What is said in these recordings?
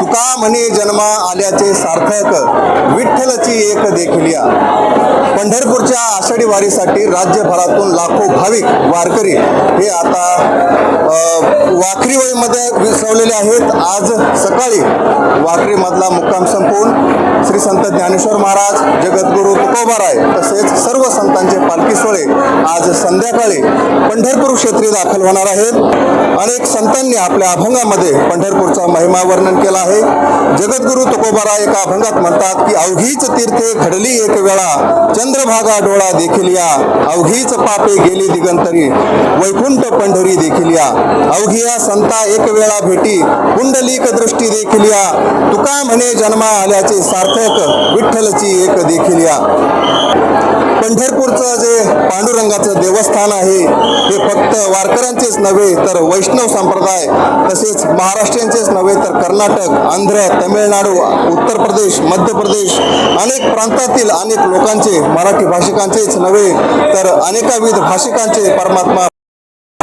तुका म्हणे जन्मा आल्याचे सार्थक विठ्ठलची एक देखिलिया. पंढरपूरच्या आषाढी वारीसाठी राज्यभरातून लाखो भाविक वारकरी हे आता अ, वाखरी विसवलेले आहेत. आज सकाळी वाखरीमधला मुक्काम संपवून श्री संत ज्ञानेश्वर महाराज जगद्गुरू तुकोबाराय तसेच सर्व संतांचे पालखी सोहळे आज संध्याकाळी पंढरपूर क्षेत्री दाखल होणार आहेत. अनेक संतांनी आपल्या अभंगामध्ये पंढरपूरचा महिमा वर्णन केला आहे. जगद्गुरु तुकोबारा एका अभंगात म्हणतात की अवघीच तीर्थे घडली एक वेळा चंद्रभागा डोळा देखील या. अवघीच पापे गेली दिगंतरी वैकुंठ पंढरी देखील या. अवघिया संता एक वेळा भेटी कुंडलिक दृष्टी देखील या. तुका म्हणे जन्मा आल्याचे सार्थक विठ्ठलची एक देखील या. पंढरपूरचं जे पांडुरंगाचं स्थान आहे. हे फक्त वारकऱ्यांचेच नव्हे तर वैष्णव संप्रदाय तसेच महाराष्ट्रीयांचेच नव्हे तर कर्नाटक आंध्र तमिळनाडू उत्तर प्रदेश मध्य प्रदेश अनेक प्रांतातील अनेक लोकांचे मराठी भाषिकांचेच नव्हे तर अनेकाविध भाषिकांचे परमात्मा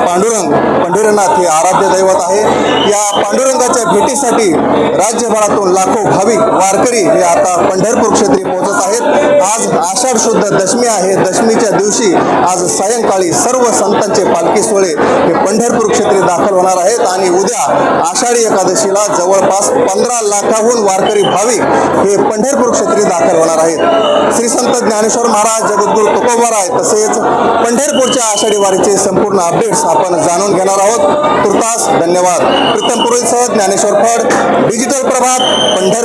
पांडुरंग पंढरीनाथ हे आराध्य दैवत आहे. या पांडुरंगाच्या भेटीसाठी राज्यभरातून लाखो भाविक वारकरी हे आता पंढरपूर क्षेत्री पोहोचत आहेत. आज आषाढ शुद्ध दशमी आहे. दशमीच्या दिवशी आज सायंकाळी सर्व संतांचे पालखी सोहळे हे पंढरपूर क्षेत्री दाखल होणार आहेत आणि उद्या आषाढी एकादशीला जवळपास पंधरा लाखाहून वारकरी भाविक हे पंढरपूर क्षेत्री दाखल होणार आहेत. श्री संत ज्ञानेश्वर महाराज जगद्गुरू तुकोबाराय तसेच पंढरपूरच्या आषाढी वारीचे संपूर्ण अपडेट्स आपण जाणून घेणार आहोत. तुर्तास धन्यवाद. प्रीतम पुरोहितसह ज्ञानेश्वर फड. डिजिटल प्रभात पंढर